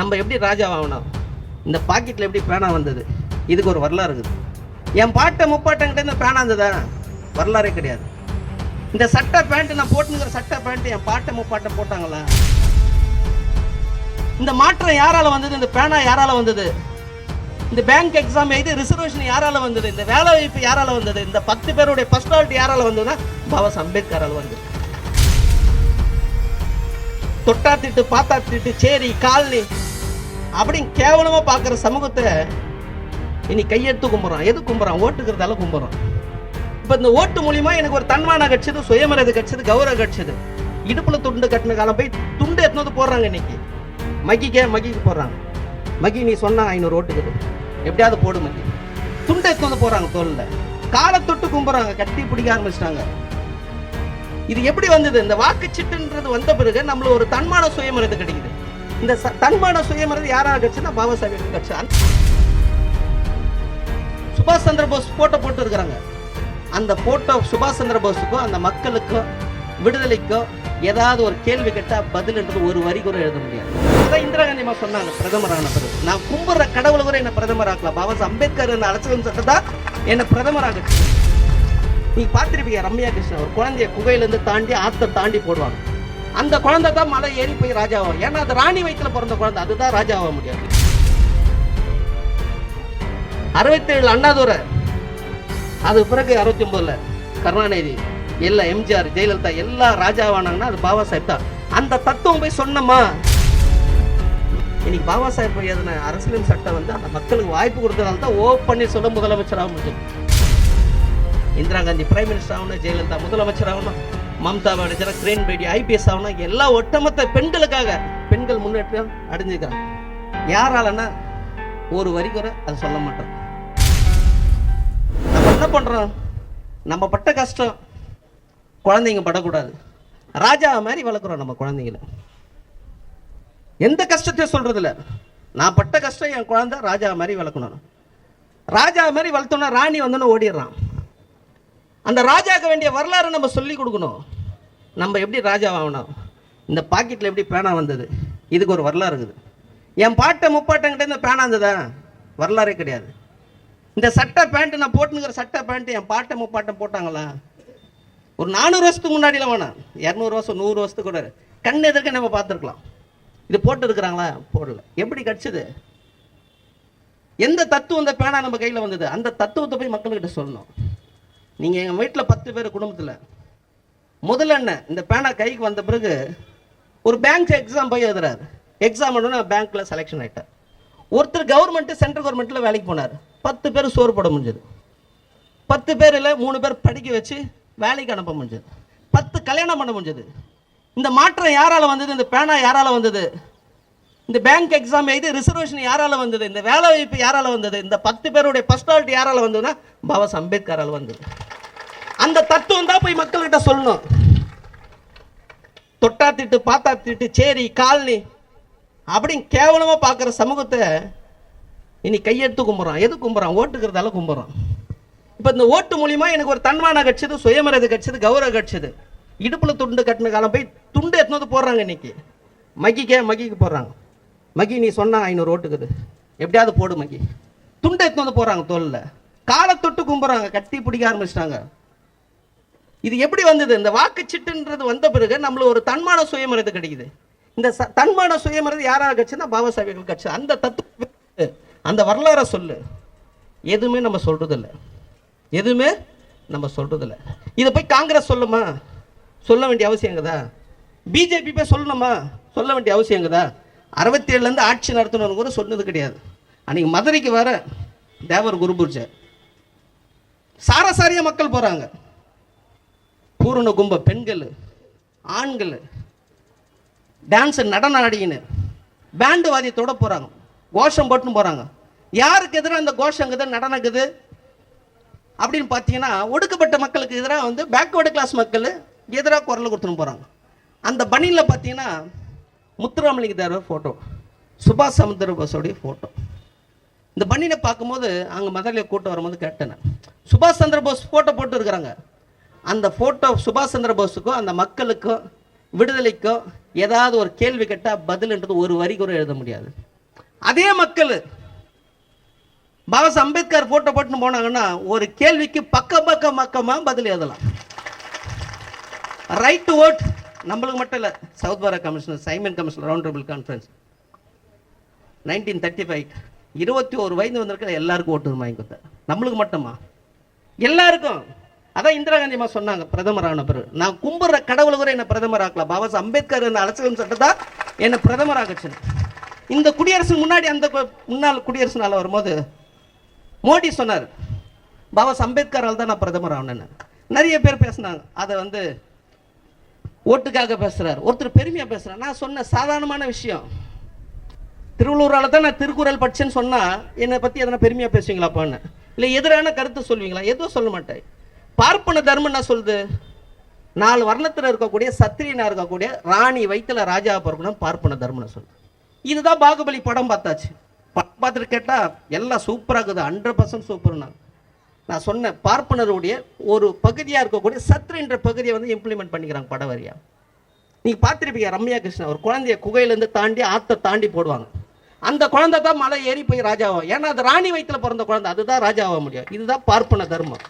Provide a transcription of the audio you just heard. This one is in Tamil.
நம்ம எப்படி ராஜா ஆகணும்? இந்த பாக்கெட்டில் எப்படி பேனா வந்தது? இதுக்கு ஒரு வரலாறு இருக்குது. என் பாட்டை முப்பாட்டங்கிட்ட இந்த பேனா இருந்ததா வரலாறே கிடையாது. இந்த சட்டை பேண்ட்டு நான் போட்டுங்கிற சட்டை பேண்ட்டு என் பாட்டை முப்பாட்டை போட்டாங்களா? இந்த மாற்றம் யாரால் வந்தது? இந்த பேனா யாரால் வந்தது? இந்த பேங்க் எக்ஸாம் எழுதி ரிசர்வேஷன் யாரால வந்தது? இந்த வேலை வாய்ப்பு யாரால வந்தது? இந்த பத்து பேருடைய பர்சனாலிட்டி யாரால வந்ததுன்னா பாபா அம்பேத்கரால் வந்தது. தொட்டா திட்டு பார்த்தா திட்டு சேரி காலனி அப்படின்னு கேவலமா பார்க்குற சமூகத்தை இனி கையெடுத்து கும்பிட்றான் எது கும்பிட்றான் ஓட்டுக்கிறதால கும்பிட்றான் இப்போ இந்த ஓட்டு மூலியமா எனக்கு ஒரு தன்மானம் கட்சது சுயமரியாதை கட்சது கௌரவம் கட்சது இடுப்புல துண்டு கட்டின காலம் போய் துண்டு எடுத்துன்னு வந்து போடுறாங்க இன்னைக்கு. மகிக்க மகிக்கு போடுறாங்க. மகி நீ சொன்னா ஐநூறு ஓட்டுக்கு எப்படியாவது போடு மகி. துண்டு எத்தனை வந்து தோல்ல. காலை தொட்டு கும்பிட்றாங்க கட்டி பிடிக்க ஆரம்பிச்சிட்டாங்க. இது எப்படி வந்தது? இந்த வாக்குச்சீட்டுன்றது வந்த பிறகு நம்மள ஒரு தன்மான சுயமரியாதை கிடைக்குது. இந்த ச- தன்மான சுயமரியாதை யாராக கட்சினா பாபா சாஹேப் கட்சி. சுபாஷ் சந்திர போஸ் போட்டோ போட்டு இருக்கிறாங்க அந்த போட்டோ சுபாஷ் சந்திர போஸுக்கும் அந்த மக்களுக்கும் விடுதலைக்கும் ஏதாவது ஒரு கேள்வி கேட்டால் பதில்ன்றது ஒரு வரி கூட எழுத முடியாது. அதான் இந்திரா காந்தி அம்மா சொன்னாங்க பிரதமர் ஆன பிறகு. நான் கும்புற கடவுள் கூட என்ன பிரதமர் ஆக்கலாம் பாபா அம்பேத்கர் என்ன அரசியல் சட்டத்தா என்ன பிரதமர் ஆகட்டும் நீங்க பார்த்திருப்பீங்க ரம்யா கிருஷ்ணன் ஒரு குழந்தைய குகையில இருந்து தாண்டி ஆத்த தாண்டி போடுவாங்க. அந்த குழந்தை தான் மலை ஏறி போய் ராஜாவாகும் ஏன்னா அது ராணி வயித்துல பிறந்த குழந்தை. அதுதான் ராஜாவாக முடியாது. அறுபத்தேழு அண்ணாதுரை. அது பிறகு அறுபத்தி ஒன்பதுல கருணாநிதி எல்லா எம்ஜிஆர் ஜெயலலிதா எல்லா ராஜாவானாங்கன்னா அது பாபா சாஹேப் தான். அந்த தத்துவம் போய் சொன்னோமா இன்னைக்கு பாபா சாஹேப் எழுதின அரசியல் சட்டம் வந்து அந்த மக்களுக்கு வாய்ப்பு கொடுத்ததால தான் ஓ பன்னீர்செல்வம் முதலமைச்சராக முடிஞ்சது. இந்திரா காந்தி பிரைம் மினிஸ்டர் ஆகணும் ஜெயலலிதா முதலமைச்சர் ஆகணும் மம்தா பானர்ஜி கிரேன் பேடி ஐபிஎஸ் ஆகணும் எல்லா ஒட்டுமொத்த பெண்களுக்காக பெண்கள் முன்னேற்றம் அடைஞ்சுக்கிறாங்க யாராலன்னா ஒரு வரி குறை அது சொல்ல மாட்டோம் நம்ம என்ன பண்றோம்? நம்ம பட்ட கஷ்டம் குழந்தைங்க படக்கூடாது. ராஜா மாதிரி வளர்க்குறோம் நம்ம குழந்தைங்கள. எந்த கஷ்டத்தையும் சொல்கிறதில்ல நான் பட்ட கஷ்டம் என் குழந்தை ராஜா மாதிரி வளர்க்கணும். ராஜா மாதிரி வளர்த்தோன்னா ராணி வந்தோன்னு ஓடிடுறான். அந்த ராஜாவுக்கு வேண்டிய வரலாறு நம்ம சொல்லி கொடுக்கணும். நம்ம எப்படி ராஜா ஆகணும் இந்த பாக்கெட்டில் எப்படி பேனா வந்தது? இதுக்கு ஒரு வரலாறு இருக்குது. என் பாட்டை முப்பாட்டங்கிட்ட இந்த பேனா இருந்ததா வரலாறே கிடையாது. இந்த சட்டை பேண்ட்டு நான் போட்டுனுங்கிற சட்டை பேண்ட்டு என் பாட்டை முப்பாட்டம் போட்டாங்களா? ஒரு நானூறு வருஷத்துக்கு முன்னாடிலாம் வேணாம் இரநூறு வருஷம் நூறு வருஷத்துக்கு கூட. கண் எதிர்க்க நம்ம பார்த்துருக்கலாம். இது போட்டு இருக்கிறாங்களா போடல. எப்படி கிடச்சிது? எந்த தத்துவம் இந்த பேனா நம்ம கையில் வந்தது? அந்த தத்துவத்தை போய் மக்கள்கிட்ட சொல்லணும். நீங்கள் எங்கள் வீட்டில் பத்து பேர் குடும்பத்தில். முதல்ல என்ன இந்த பேனா கைக்கு வந்த பிறகு ஒரு பேங்க் எக்ஸாம் போய் எழுதுறாரு. எக்ஸாம் நான் பேங்க்கில் செலெக்ஷன் ஆகிட்டார் ஒருத்தர் கவர்மெண்ட்டு சென்ட்ரல் கவர்மெண்ட்டில் வேலைக்கு போனார். பத்து பேர் சோறு போட முடிஞ்சது. பத்து பேரில் மூணு பேர் படிக்க வச்சு வேலைக்கு அனுப்ப முடிஞ்சது. பத்து கல்யாணம் பண்ண முடிஞ்சது. இந்த மாற்றம் யாரால் வந்தது? இந்த பேனா யாரால் வந்தது? இந்த பேங்க் எக்ஸாம் எழுதி ரிசர்வேஷன் யாரால் வந்தது? இந்த வேலை வாய்ப்பு யாரால் வந்தது? இந்த பத்து பேருடைய பர்சனாலிட்டி யாரால் வந்ததுன்னா பாபா அம்பேத்கரால் வந்தது. அந்த தத்துவம் தான் போய் மக்கள்கிட்ட சொல்லணும். தொட்டா திட்டு பாத்தா திட்டு சேரி காலனி அப்படின்னு கேவலமா பார்க்குற சமூகத்தை இனி கையெடுத்து கும்புறான் எது கும்புறான் ஓட்டுக்கிறதால கும்புறான் இப்போ இந்த ஓட்டு மூலியமா எனக்கு ஒரு தன்மானம் கட்சிது சுயமரியாதை கட்சிது கௌரவ கட்சிது. இடுப்புல துண்டு கட்டின காலம் போய் துண்டு எடுத்துன்னு வந்து போடுறாங்க இன்னைக்கு. மகிக்கே மகிக்கு போடுறாங்க. மகி நீ சொன்னா ஐநூறு ஓட்டுக்குது. எப்படியாவது போடு மகி துண்டு எடுத்துன்னு வந்து போடுறாங்க தோல்ல. காலை தொட்டு கும்புறாங்க. கட்டி பிடிக்க ஆரம்பிச்சிட்டாங்க. இது எப்படி வந்தது? இந்த வாக்குச்சீட்டுன்றது வந்த பிறகு நம்மளுக்கு ஒரு தன்மான சுயமரியாதை கிடைக்குது. இந்த தன்மான சுயமரியாதை யாராக கட்சினா பாபா சாஹேப் கட்சி அந்த தத்துவ அந்த வரலாறை சொல்லு. எதுவுமே நம்ம சொல்றதில்ல. எதுவுமே நம்ம சொல்கிறதில்ல இதை போய் காங்கிரஸ் சொல்லுமா? சொல்ல வேண்டிய அவசியங்கதா பிஜேபி போய் சொல்லணுமா? சொல்ல வேண்டிய அவசியங்கதா அறுபத்தி ஏழுலேருந்து ஆட்சி நடத்தணும்னு கூட சொன்னது கிடையாது. அன்னைக்கு மதுரைக்கு வர தேவர் குருபூர்ஜை. சாரசாரியா மக்கள் போகிறாங்க பூரண கும்ப பெண்கள் ஆண்கள் டான்ஸு நடன நடிகின்னு பேண்டு வாத்தியத்தோட போகிறாங்க கோஷம் போட்டுன்னு போகிறாங்க யாருக்கு எதிராக இந்த கோஷங்குது நடனக்குது அப்படின்னு பார்த்தீங்கன்னா ஒடுக்கப்பட்ட மக்களுக்கு எதிராக வந்து பேக்வேர்டு கிளாஸ் மக்கள் எதிராக குரல் கொடுத்துன்னு போகிறாங்க அந்த பனியில் பார்த்தீங்கன்னா முத்துராமலிங்க தேவர் ஃபோட்டோ சுபாஷ் சமுத்திர போஸோடைய ஃபோட்டோ இந்த பன்னினை பார்க்கும்போது அங்கே மதுரையில் கூட்டம் வரும்போது கேட்டேன். சுபாஷ் சந்திர போஸ் ஃபோட்டோ போட்டு இருக்கிறாங்க அந்த ஃபோட்டோ சுபாஷ் சந்திர போஸுக்கும் அந்த மக்களுக்கும் விடுதலைக்கும் ஏதாவது ஒரு கேள்வி கேட்டால் பதில்ன்றது ஒரு வரி கூட எழுத முடியாது. அதே மக்கள் பாபாஸ் அம்பேத்கர் ஃபோட்டோ போட்டுன்னு போனாங்கன்னா ஒரு கேள்விக்கு பக்க பக்க பக்கமாக பதில் எழுதலாம். ரைட் டு ஓட் நம்மளுக்கு மட்டும் இல்லை சவுத் பாரா commissioner Simon commissioner round table conference nineteen thirty five இருபத்தி ஒரு வயது வந்திருக்கிற எல்லாருக்கும் ஓட்டு வாங்கி கொடுத்தார் நம்மளுக்கு மட்டுமா? எல்லாருக்கும். அதான் இந்திரா காந்தி அம்மா சொன்னாங்க பிரதமர் பிறகு. நான் கும்பிட்ற கடவுளை கூட என்ன பிரதமர் ஆக்கலாம் பாபா அம்பேத்கர் இந்த அரசியல் சட்டத்தை தான் என்னை பிரதமர் ஆகச்சு இந்த குடியரசு முன்னாடி அந்த முன்னாள் குடியரசு நாள் வரும்போது மோடி சொன்னார் பாபா அம்பேத்கரால் தான் நான் பிரதமர் ஆனேன்னு நிறைய பேர் பேசினாங்க. அதை வந்து ஓட்டுக்காக பேசுகிறார் ஒருத்தர் பெருமையாக பேசுகிறார் நான் சொன்ன சாதாரணமான விஷயம். திருவள்ளூரால் தான் நான் திருக்குறள் படிச்சேன்னு சொன்னால் என்னை பற்றி எதனா பெருமையாக பேசுவீங்களாப்பான்னு இல்லை எதிரான கருத்தை சொல்லுவீங்களா எதுவும் சொல்ல மாட்டேன். பார்ப்பன தர்மம் என்ன சொல்லுது? நாலு வர்ணத்தில் இருக்கக்கூடிய சத்திரியனா இருக்கக்கூடிய ராணி வயிற்றுல ராஜா பிறக்கணும் பார்ப்பன தர்மம்னு சொல்லுது. இதுதான் பாகுபலி படம் பார்த்தாச்சு. படம் பார்த்துட்டு கேட்டா எல்லாம் சூப்பராக இருக்குது. ஹண்ட்ரட் பர்சன்ட் சூப்பர்னா நான் சொன்ன பார்ப்பனருடைய ஒரு பகுதியாக இருக்கக்கூடிய சத்ருன்ற பகுதியை வந்து இம்ப்ளிமெண்ட் பண்ணிக்கிறாங்க படம் வரியா நீ பார்த்திருப்பீங்க ரம்யா கிருஷ்ணன் ஒரு குழந்தைய குகையிலேருந்து தாண்டி ஆத்தை தாண்டி போடுவாங்க. அந்த குழந்தை தான் மலை ஏறி போய் ராஜாவா. ஏன்னா அது ராணி வயிற்றுல பிறந்த குழந்தை. அதுதான் ராஜாவாக முடியும். இதுதான் பார்ப்பன தர்மம்.